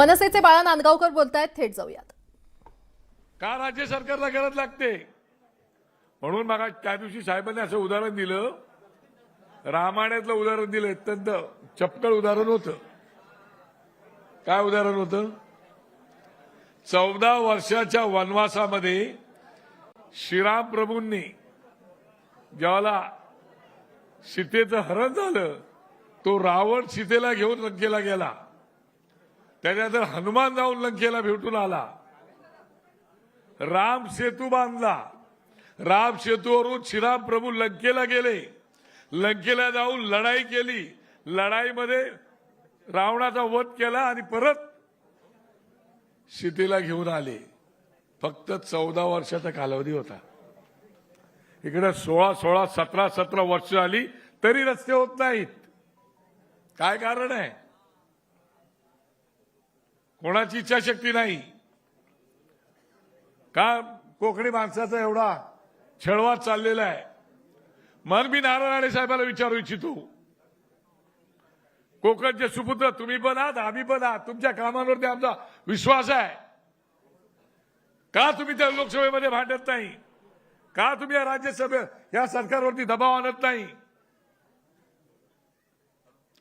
मनसेचे बाळा नांदगावकर बोलतायत थेट जाऊयात. का राज्य सरकारला गरज लागते? म्हणून मला त्या दिवशी साहेबांनी असं उदाहरण दिलं. रामायणातलं उदाहरण दिलं अत्यंत चपकळ उदाहरण होतं. काय उदाहरण होतं? चौदा वर्षाच्या वनवासामध्ये श्रीराम प्रभूंनी ज्याला सीतेचं हरण झालं तो रावण सीतेला घेऊन लंकेला गेला. त्याच्यानंतर हनुमान जाऊन लंकेला भेटून आला. राम सेतू बांधला. राम सेतूवरून श्रीराम प्रभू लंकेला गेले. लंकेला जाऊन लढाई केली. लढाईमध्ये रावणाचा वध केला आणि परत सीतेला घेऊन आले. फक्त चौदा वर्षाचा कालावधी होता. इकडे सोळा सोळा सतरा सतरा वर्ष आली तरी रस्ते होत नाहीत. काय कारण आहे? कोणाची इच्छाशक्ती नाही. का कोकणी माणसाचा एवढा छळवाद चाललेला आहे? मग मी नारायण राणे साहेबाला विचारू इच्छितो. कोकणचे सुपुत्र तुम्ही पण आहात आम्ही पण आहात. तुमच्या कामांवरती आमचा विश्वास आहे. का तुम्ही त्या लोकसभेमध्ये भांडत नाही? का तुम्ही या राज्यसभे या सरकारवरती दबाव आणत नाही?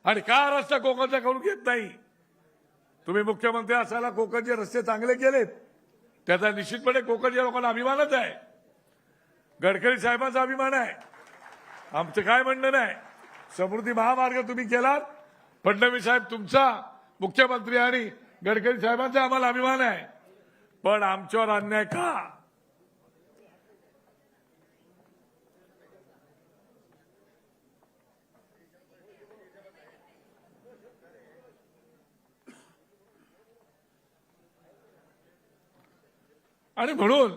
आणि का रस्ता कोकणचा करून घेत नाही? तुम्ही मुख्यमंत्री असायला कोकणचे रस्ते चांगले केलेत. त्याचा निश्चितपणे कोकणच्या लोकांना अभिमानच आहे. गडकरी साहेबांचा अभिमान आहे. आमचं काय म्हणणं नाही. समृद्धी महामार्ग तुम्ही केलात. फडणवीस साहेब तुमचा मुख्यमंत्री आणि गडकरी साहेबांचा आम्हाला अभिमान आहे. पण आमच्यावर अन्याय का? आणि म्हणून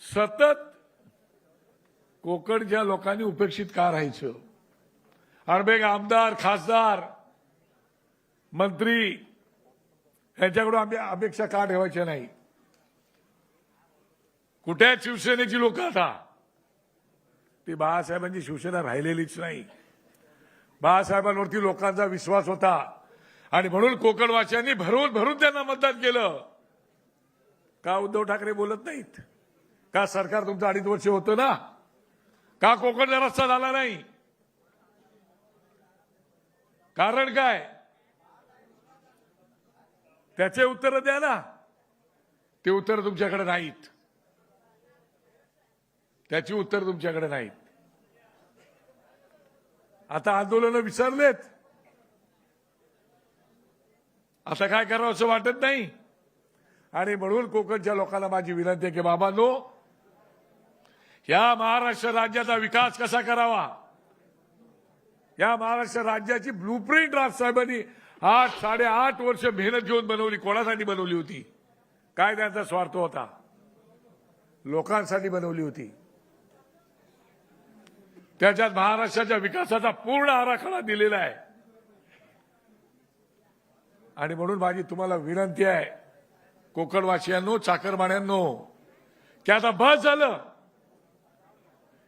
सतत कोकणच्या लोकांनी उपेक्षित का राहायचं? अनबेग आमदार खासदार मंत्री यांच्याकडून आम्ही अपेक्षा का ठेवायच्या नाही? कुठे शिवसेनेची लोक आता? ती बाळासाहेबांची शिवसेना राहिलेलीच नाही. बाळासाहेबांवरती लोकांचा विश्वास होता. आणि म्हणून कोकणवासियांनी भरून भरून त्यांना मतदान केलं. का उद्धव ठाकरे बोलत नाहीत? का सरकार तुमचं अडीच वर्ष होतं ना? का कोकणचा रस्ता झाला नाही? कारण काय? त्याचे उत्तर द्या ना. ते उत्तर तुमच्याकडे नाहीत. त्याची उत्तर तुमच्याकडे नाहीत. आता आंदोलनं विसरलेत. आता काय करावं असं वाटत नाही. आणि म्हणून कोकणच्या लोकांना माझी विनंती आहे की बाबा नो या महाराष्ट्र राज्याचा विकास कसा करावा? या महाराष्ट्र राज्याची ब्लूप्रिंट राजसाहेबांनी आठ साडेआठ वर्ष मेहनत घेऊन बनवली कोणासाठी बनवली होती? काय त्यांचा स्वार्थ होता. लोकांसाठी बनवली होती. त्याच्यात महाराष्ट्राच्या विकासाचा पूर्ण आराखडा दिलेला आहे. आणि म्हणून माझी तुम्हाला विनंती आहे कोकणवासियांनो चाकरमान्यांनो की आता बस झालं.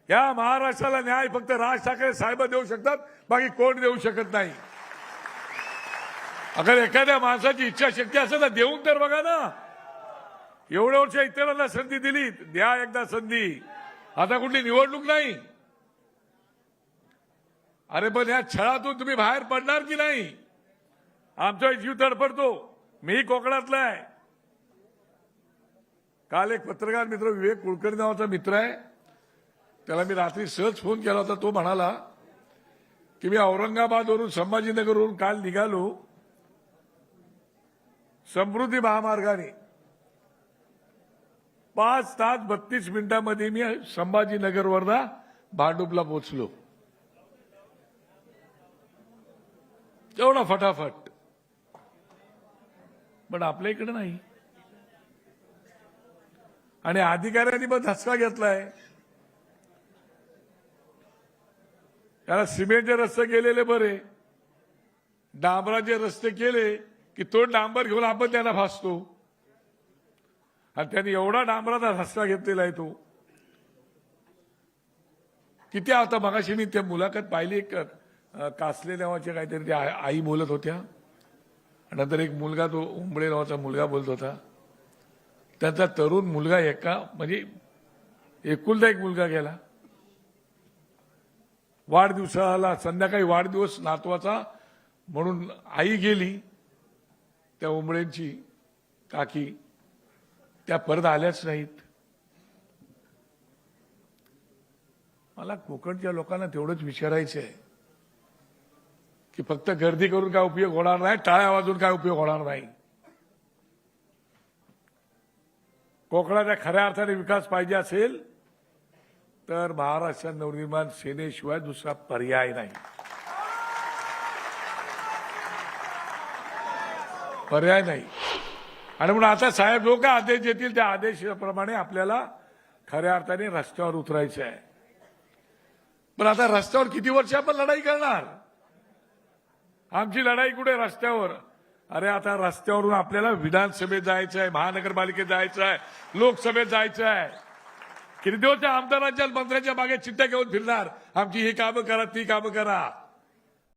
या महाराष्ट्राला न्याय फक्त राज ठाकरे साहेब देऊ शकतात बाकी कोण देऊ शकत नाही. अगर एखाद्या माणसाची इच्छाशक्ती असेल तर देऊन तर बघा ना. एवढ्या वर्ष इतरांना संधी दिली द्या एकदा संधी. आता कुठली निवडणूक नाही. अरे पण या छळातून तुम्ही बाहेर पडणार की नाही? आमचा जीव तडफडतो मी कोकणातला आहे. काल एक पत्रकार मित्र विवेक कुलकर्णी नावाचा मित्र आहे. त्याला मी रात्री सहज फोन केला होता. तो म्हणाला की मी औरंगाबादवरून संभाजीनगरवरून काल निघालो समृद्धी महामार्गाने. पाच तास बत्तीस मिनिटांमध्ये मी संभाजीनगरवरना भांडुपला पोचलो एवढा फटाफट. पण आपल्या इकडे नाही. आणि अधिकाऱ्यांनी पण धसका घेतलाय. त्याला सिमेंटचे रस्ते केलेले बरे. डांबराचे रस्ते केले की तो डांबर घेऊन आपण त्यांना फासतो आणि त्यांनी एवढा डांबराचा धसका घेतलेला आहे तो. किती आता मगाशी मी त्या मुलाखत पाहिली एक कासले नावाच्या काहीतरी त्या आई बोलत होत्या. नंतर एक मुलगा तो उंबळे नावाचा मुलगा बोलत होता. त्यांचा तरुण मुलगा एका म्हणजे एकुलता एक मुलगा गेला. वाढदिवसाला संध्याकाळी वाढदिवस नातवाचा म्हणून आई गेली. त्या उंबळेंची काकी त्या परत आल्याच नाहीत. मला कोकणच्या लोकांना तेवढंच विचारायचं आहे की फक्त गर्दी करून काय उपयोग होणार नाही टाळ्या वाजून काय उपयोग होणार नाही. कोकणाच्या खऱ्या अर्थाने विकास पाहिजे असेल तर महाराष्ट्र नवनिर्माण सेनेशिवाय दुसरा पर्याय नाही. पर्याय नाही. आणि म्हणून आता साहेब जो काय आदेश देतील त्या आदेशाप्रमाणे आपल्याला खऱ्या अर्थाने रस्त्यावर उतरायचं आहे. पण आता रस्त्यावर किती वर्ष आपण लढाई करणार? आमची लढाई कुठे? रस्त्यावर. अरे आता रस्त्यावरून आपल्याला विधानसभेत जायचं आहे महानगरपालिकेत जायचं आहे लोकसभेत जायचं आहे किती दिवस त्या आमदारांच्या मंत्र्यांच्या मागे चिठ्ठ्या घेऊन फिरणार? आमची ही कामं करा ती कामं करा.